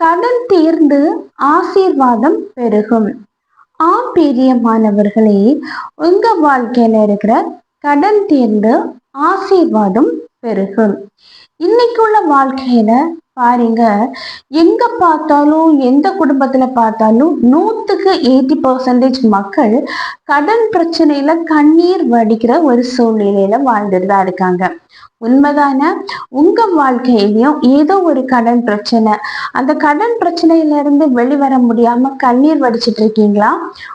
கடன் தீர்ந்து ஆசீர்வாதம் பெருகும். ஆம் பிரியமானவர்களே உங்க வாழ்க்கையில இருக்கிற கடன் தீர்ந்து ஆசீர்வாதம் பெருகும். இன்னைக்குள்ள வாழ்க்கையில பாருங்க எங்க பார்த்தாலும் எந்த குடும்பத்துல பார்த்தாலும் நூத்துக்கு எயிட்டி பர்சன்டேஜ் மக்கள் கடன் பிரச்சனையில கண்ணீர் வடிக்கிற ஒரு சூழ்நிலையில வாழ்ந்துட்டு தான் இருக்காங்க. உண்மைதானே? உங்க வாழ்க்கையிலயும் ஏதோ ஒரு கடன் பிரச்சனை. அந்த கடன் பிரச்சனையில இருந்து வெளிவர முடியாம கண்ணீர் வடிச்சிட்டு இருக்கீங்களா?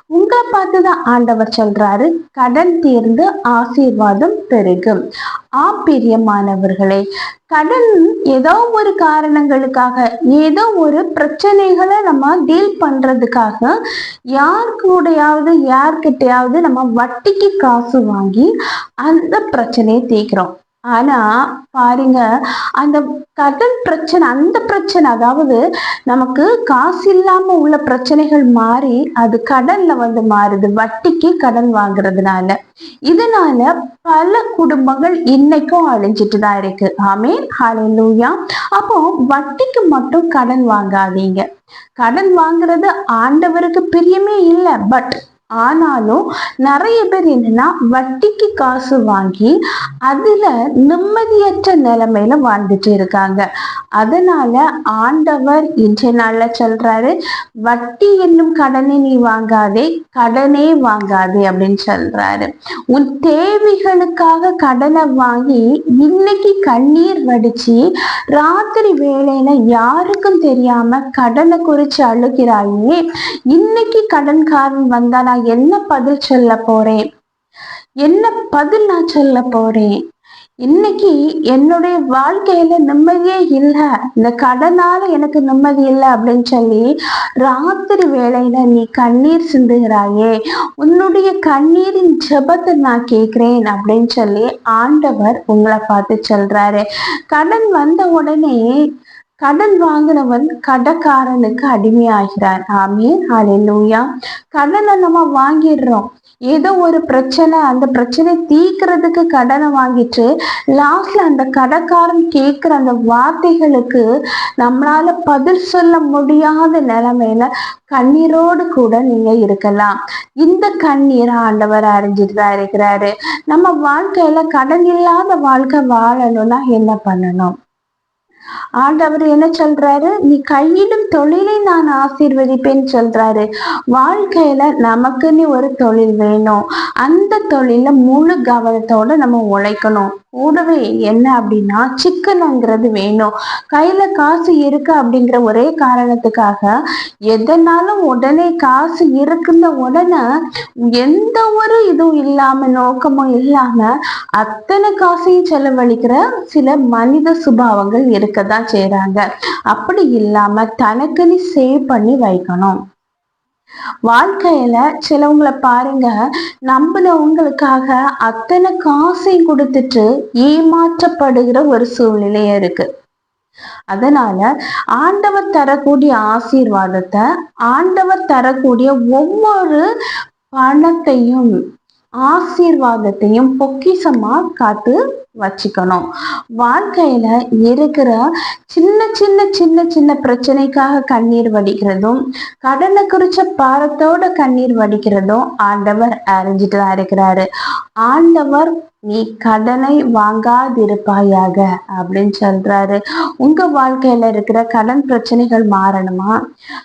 உங்களை பார்த்துதான் ஆண்டவர் சொல்றாரு கடன் தீர்ந்து ஆசீர்வாதம் பெருகும். ஆப்பிரியமானவர்களே கடன் ஏதோ ஒரு காரணங்களுக்காக ஏதோ ஒரு பிரச்சனைகளை நம்ம டீல் பண்றதுக்காக யார் கூடயாவது யார்கிட்டையாவது நம்ம வட்டிக்கு காசு வாங்கி அந்த பிரச்சனையை தீக்கிறோம் ஆனா பாருங்க அந்த கடன் பிரச்சனை அந்த பிரச்சனை அதாவது நமக்கு காசு இல்லாம உள்ள பிரச்சனைகள் மாறி அது கடன்ல வந்து மாறுது. வட்டிக்கு கடன் வாங்குறதுனால. இதனால பல குடும்பங்கள் இன்னைக்கும் அழிஞ்சிட்டு தான் இருக்கு. ஆமே ஹலூயா அப்போ வட்டிக்கு மட்டும் கடன் வாங்காதீங்க. கடன் வாங்குறது ஆண்டவருக்கு பிரியமே இல்லை பட் ஆனாலும் நிறைய பேர் என்னன்னா வட்டிக்கு காசு வாங்கி அதுல நிம்மதியற்ற நிலைமையில வாழ்ந்துட்டு இருக்காங்க. அதனால ஆண்டவர் இன்றைய நாள்ல சொல்றாரு வட்டி என்னும் கடனை நீ வாங்காதே கடனே வாங்காதே அப்படின்னு சொல்றாரு. உன் தேவைகளுக்காக கடனை வாங்கி இன்னைக்கு கண்ணீர் வடிச்சு ராத்திரி வேலையில யாருக்கும் தெரியாம கடனை குறிச்சு அழுகிறாயே இன்னைக்கு கடன்காரன் வந்தா நான் என்ன பதில் சொல்ல போறேன்? என்ன பதில் நான் சொல்ல போறேன்? இன்னைக்கு என்னுடைய வாழ்க்கையில நிம்மதியே இல்லை. இந்த கடனால எனக்கு நிம்மதி இல்லை அப்படின்னு சொல்லி ராத்திரி வேளையில நீ கண்ணீர் சிந்துகிறாயே. உன்னுடைய கண்ணீரின் ஜெபத்தை நான் கேட்கிறேன் அப்படின்னு சொல்லி ஆண்டவர் உங்களை பார்த்து சொல்றாரு. கடன் வந்த உடனே கடன் வாங்கினவன் கடக்காரனுக்கு அடிமையாகிறார் ஆமீன். ஹalleluya. கடனை நம்ம வாங்கிடுறோம். ஏதோ ஒரு பிரச்சனை அந்த பிரச்சனை தீக்கிறதுக்கு கடனை வாங்கிட்டு லாஸ்ட்ல அந்த கடைக்காரன் கேட்கிற அந்த வார்த்தைகளுக்கு நம்மளால பதில் சொல்ல முடியாத நிலைமையில கண்ணீரோடு கூட நீங்க இருக்கலாம். இந்த கண்ணீரை ஆண்டவர் அறிஞ்சிட்டு தான் இருக்கிறாரு. நம்ம வாழ்க்கையில கடன் இல்லாத வாழ்க்கை வாழணும்னா என்ன பண்ணணும்? ஆண்டவர் என்ன சொல்றாரு? நீ கையிலும் தொழிலை நான் ஆசீர்வதிப்பேன்னு சொல்றாரு. வாழ்க்கையில நமக்குன்னு ஒரு தொழில் வேணும். அந்த தொழில முழு கவனத்தோட நம்ம உழைக்கணும். கூடவே என்ன அப்படின்னா சிக்கனங்கிறது வேணும். கையில காசு இருக்கு அப்படிங்கிற ஒரே காரணத்துக்காக எதனாலும் உடனே காசு இருக்குந்த உடனே எந்த ஒரு இதுவும் இல்லாம நோக்கமும் இல்லாம அத்தனை காசையும் செலவழிக்கிற சில மனித சுபாவங்கள் இருக்கதான் செய்யறாங்க அப்படி இல்லாம கணக்குன்னு சேவ் பண்ணி வைக்கணும். வாழ்க்கையில சிலவங்களை பாருங்க நம்பினவங்களுக்காக அத்தனை காசையும் கொடுத்துட்டு ஏமாற்றப்படுகிற ஒரு சூழ்நிலையா இருக்கு. அதனால ஆண்டவர் தரக்கூடிய ஆசீர்வாதத்தை ஆண்டவர் தரக்கூடிய ஒவ்வொரு பணத்தையும் ஆசீர்வாதத்தையும் பொக்கிஷமா காத்து வச்சுக்கணும். வாழ்க்கையில இருக்கிற சின்ன சின்ன சின்ன சின்ன பிரச்சனைக்காக கண்ணீர் வடிக்கிறதும் கடனை குறிச்ச பாரத்தோட கண்ணீர் வடிக்கிறதும் ஆண்டவர் அறிஞ்சிட்டு தான் இருக்கிறாரு. ஆண்டவர் நீ கடனை வாங்காதிருப்பாயாக அப்படின்னு சொல்றாரு. உங்க வாழ்க்கையில இருக்கிற கடன் பிரச்சனைகள் மாறணுமா?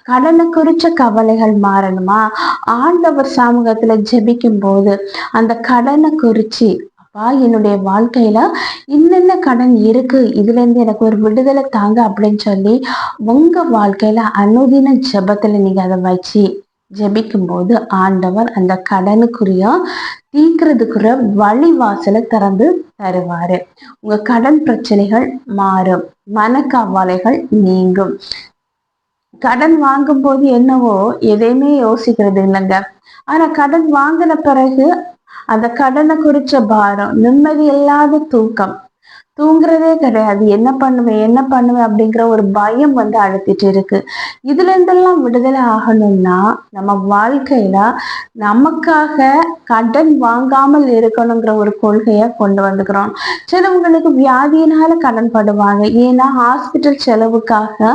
கடனை குறிச்ச கவலைகள் மாறணுமா? ஆண்டவர் சமூகத்துல ஜெபிக்கும் போது அந்த கடனை குறிச்சு அப்பா என்னுடைய வாழ்க்கையில என்னென்ன கடன் இருக்கு? இதுல இருந்து எனக்கு ஒரு விடுதலை தாங்க அப்படின்னு சொல்லி உங்க வாழ்க்கையில அனுதின ஜெபத்துல நீங்க அதை வச்சு ஜபிக்கும் போது ஆண்டவர் அந்த கடனுக்குரிய தீக்கிறதுக்குரிய வழிவாசலை திறந்து தருவாரு. உங்க கடன் பிரச்சனைகள் மாறும். மனக்கவலைகள் நீங்கும். கடன் வாங்கும் போது என்னவோ எதையுமே யோசிக்கிறது இல்லைங்க. ஆனா கடன் வாங்கின பிறகு அந்த கடனை குறிச்ச பாரம் நிம்மதி இல்லாத தூக்கம் தூங்குறதே கிடையாது. என்ன பண்ணுவேன் என்ன பண்ணுவேன் அப்படிங்கிற ஒரு பயம் வந்து அழுத்திட்டு இருக்கு. இதுல இருந்தெல்லாம் விடுதலை ஆகணும்னா நம்ம வாழ்க்கையில நமக்காக கடன் வாங்காமல் இருக்கணுங்கிற ஒரு கொள்கையை கொண்டு வந்துக்கிறோம். சிலவங்களுக்கு வியாதியினால கடன் படுவாங்க. ஏன்னா ஹாஸ்பிட்டல் செலவுக்காக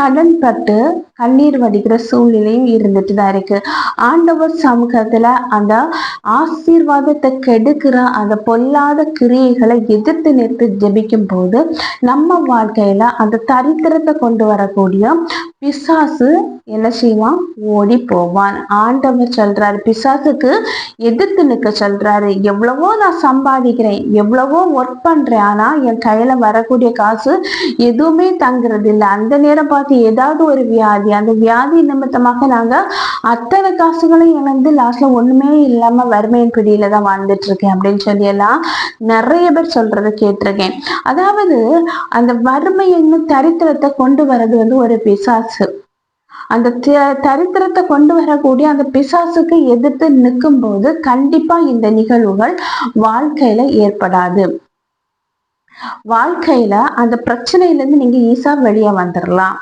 கடன் பட்டு கண்ணீர் வடிக்கிற சூழ்நிலையும் இருந்துட்டு தான் இருக்கு. ஆண்டவர் சமூகத்துல அந்த ஆசீர்வாதத்தை கெடுக்கிற அந்த பொல்லாத கிரியைகளை எதிர்த்து நிறுத்து ஜெபிக்கும் போது நம்ம வாழ்க்கையில அந்த தரித்திரத்தை கொண்டு வரக்கூடிய பிசாசு என்ன செய்வான்? ஓடி போவான். ஆண்டவர் சொல்றாரு பிசாசுக்கு எதிர்த்து நிற்க சொல்றாரு. எவ்வளவோ நான் சம்பாதிக்கிறேன் எவ்வளவோ ஒர்க் பண்றேன் ஆனா என் கையில வரக்கூடிய காசு எதுவுமே தங்குறது இல்லை அந்த நேரம் பார்த்து ஏதாவது ஒரு வியாதி அந்த வியாதி நிமித்தமாக நாங்க அத்தனை காசுகளையும் இழந்து லாஸ்ட்ல ஒண்ணுமே இல்லாம வறுமையின் பிடியில தான் வாழ்ந்துட்டு இருக்கேன். அப்படின்னு சொல்லி எல்லாம் நிறைய பேர் சொல்றதை கேட்டிருக்கேன். அதாவது அந்த வறுமை என்னும் தரித்திரத்தை கொண்டு வர்றது வந்து ஒரு பிசாசு. அந்த தரித்திரத்தை கொண்டு வரக்கூடிய அந்த பிசாசுக்கு எதிர்த்து நிற்கும் போது கண்டிப்பா இந்த நிகழ்வுகள் வாழ்க்கையில ஏற்படாது. வாழ்க்கையில அந்த பிரச்சனையில இருந்து நீங்க ஈஸா வெளியே வந்துடலாம்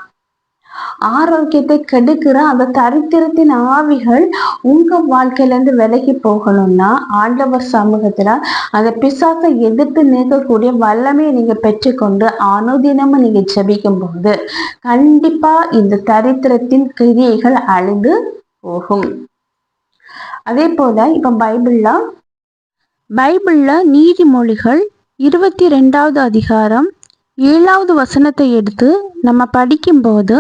ஆரோக்கியத்தை கெடுக்கிற அந்த தரித்திரத்தின் ஆவிகள் உங்க வாழ்க்கையில இருந்து விலகி போகணும்னா ஆண்டவர் சமூகத்துல அந்த பிசாசை எதிர்த்து நிற்கக்கூடிய வல்லமையை நீங்க பெற்றுக்கொண்டு அனுதினமும் நீங்க ஜபிக்கும் போது கண்டிப்பா இந்த தரித்திரத்தின் கிரியைகள் அழிந்து போகும். அதே போல இப்ப பைபிள்ல பைபிள்ல நீதிமொழிகள் இருபத்தி ரெண்டாவது அதிகாரம் ஏழாவது வசனத்தை எடுத்து நம்ம படிக்கும்போது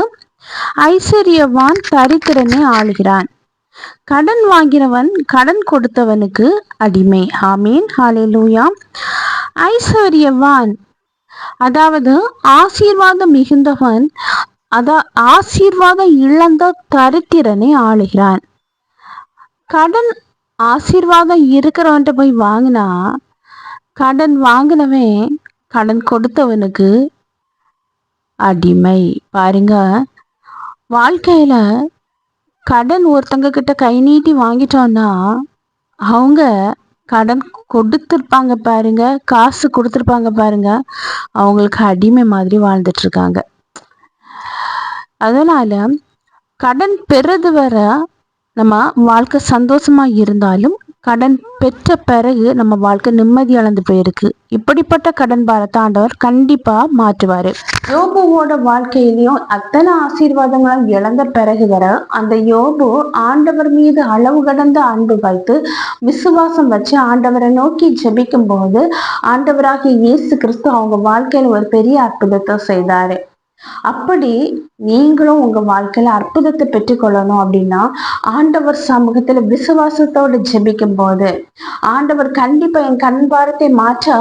ஐஸ்வர்யவான் தரித்திரனை ஆளுகிறான். கடன் வாங்கினவன் கடன் கொடுத்தவனுக்கு அடிமை. ஆமீன். ஹாலே லூயா ஐஸ்வர்யவான் அதாவது ஆசீர்வாதம் மிகுந்தவன் அதா ஆசீர்வாதம் இழந்த தரித்திரனை ஆளுகிறான். கடன் ஆசீர்வாதம் இருக்கிறவன்ட்ட போய் வாங்கினா கடன் வாங்கினவன் கடன் கொடுத்தவனுக்கு அடிமை. பாருங்க வாழ்க்கையில் கடன் ஒருத்தங்க கிட்ட கை நீட்டி வாங்கிட்டோம்னா அவங்க கடன் கொடுத்துருப்பாங்க பாருங்க காசு கொடுத்துருப்பாங்க பாருங்க அவங்களுக்கு அடிமை மாதிரி வாழ்ந்துட்டு இருக்காங்க அதனால கடன் பெறது வர நம்ம வாழ்க்கை சந்தோஷமா இருந்தாலும் கடன் பெற்ற பிறகு நம்ம வாழ்க்கை நிம்மதி அளந்து போயிருக்கு. இப்படிப்பட்ட கடன் பாரத்தை ஆண்டவர் கண்டிப்பா மாற்றுவாரு. யோபுவோட வாழ்க்கையிலையும் அத்தனை ஆசீர்வாதங்களும் இழந்த பிறகு வர அந்த யோபு ஆண்டவர் மீது அளவு கடந்த அன்பு வைத்து விசுவாசம் வச்சு ஆண்டவரை நோக்கி ஜெபிக்கும் போது ஆண்டவராகிய இயேசு கிறிஸ்து அவங்க வாழ்க்கையில ஒரு பெரிய அற்புதத்தை செய்தாரு. அப்படி நீங்களும் உங்க வாழ்க்கையில அற்புதத்தை பெற்றுக்கொள்ளணும் அப்படின்னா ஆண்டவர் சமூகத்துல விசுவாசத்தோட ஜெபிக்கும் போது ஆண்டவர் கண்டிப்பா என் கண் பாரத்தை மாற்ற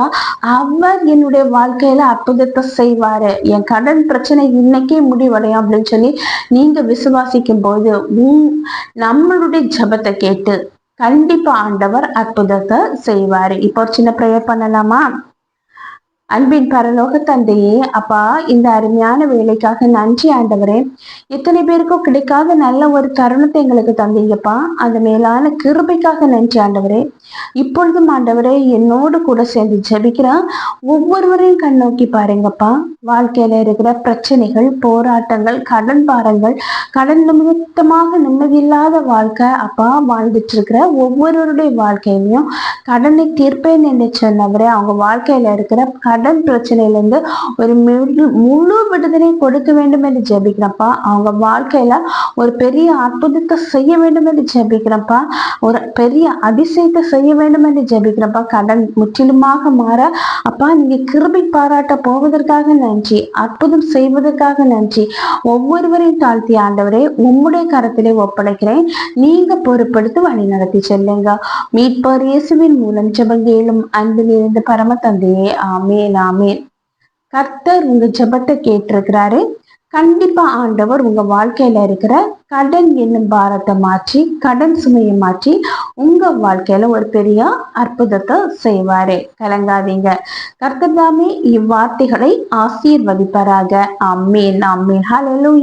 அவர் என்னுடைய வாழ்க்கையில அற்புதத்தை செய்வாரு. என் கடன் பிரச்சனை இன்னைக்கே முடிவடையும் அப்படின்னு சொல்லி நீங்க விசுவாசிக்கும் போது நம்மளுடைய ஜபத்தை கேட்டு கண்டிப்பா ஆண்டவர் அற்புதத்தை செய்வாரு. இப்போ ஒரு சின்ன ப்ரேயர் பண்ணலாமா? அன்பின் பரலோக தந்தையே அப்பா இந்த அருமையான வேலைக்காக நன்றி ஆண்டவரே. எத்தனை பேருக்கும் கிடைக்காத நல்ல ஒரு தருணத்தை எங்களுக்கு தந்தீங்கப்பா. அந்த மேலான கிருபைக்காக நன்றி ஆண்டவரே. இப்பொழுதும் ஆண்டவரே என்னோடு கூட சேர்ந்து ஜபிக்கிற ஒவ்வொருவரையும் கண் நோக்கி பாருங்கப்பா. வாழ்க்கையில இருக்கிற பிரச்சனைகள் போராட்டங்கள் கடன் பாரங்கள் கடன் நிமித்தமாக நிம்மதியில்லாத வாழ்க்கை அப்பா வாழ்ந்துட்டு இருக்கிற ஒவ்வொருவருடைய வாழ்க்கையிலையும் கடனை தீர்ப்பேன் என்று சொன்னவரே அவங்க வாழ்க்கையில இருக்கிற கடன் பிரச்சனையிலேருந்து ஒரு முழு விடுதலை கொடுக்க வேண்டும் என்று ஜெபிக்கிறப்பா. அவங்க வாழ்க்கையில ஒரு பெரிய அற்புதத்தை செய்ய வேண்டும் என்று ஜெபிக்கிறப்பா. ஒரு பெரிய அதிசயத்தை செய்ய வேண்டும் என்று ஜெபிக்கிறப்பா. கடன் முற்றிலுமாக மாற. அப்பா நீங்க கிருபை பாராட்ட போவதற்காக நன்றி. அற்புதம் செய்வதற்காக நன்றி. ஒவ்வொருவரையும் தாழ்த்தி ஆண்டவரே உம்முடைய கரத்திலே ஒப்படைக்கிறேன். நீங்க பொறுப்படுத்தி வழி நடத்தி செல்லுங்க. மீட்பர் இயேசுவின் மூலம் ஜபங்கேலும் அன்பில் இருந்து பரம தந்தையே. ஆமே ஆமேன். கர்த்தர் உங்க ஜபத்தை கேட்டிருக்கிறாரு. கண்டிப்பா ஆண்டவர் உங்க வாழ்க்கையில இருக்கிற கடன் என்னும் பாரத்தை மாற்றி கடன் சுமையை மாற்றி உங்க வாழ்க்கையில ஒரு பெரிய அற்புதத்தை செய்வாரு. கலங்காதீங்க. கர்த்தர் தாமே இவ்வார்த்தைகளை ஆசீர்வதிப்பாராக. Amen amen hello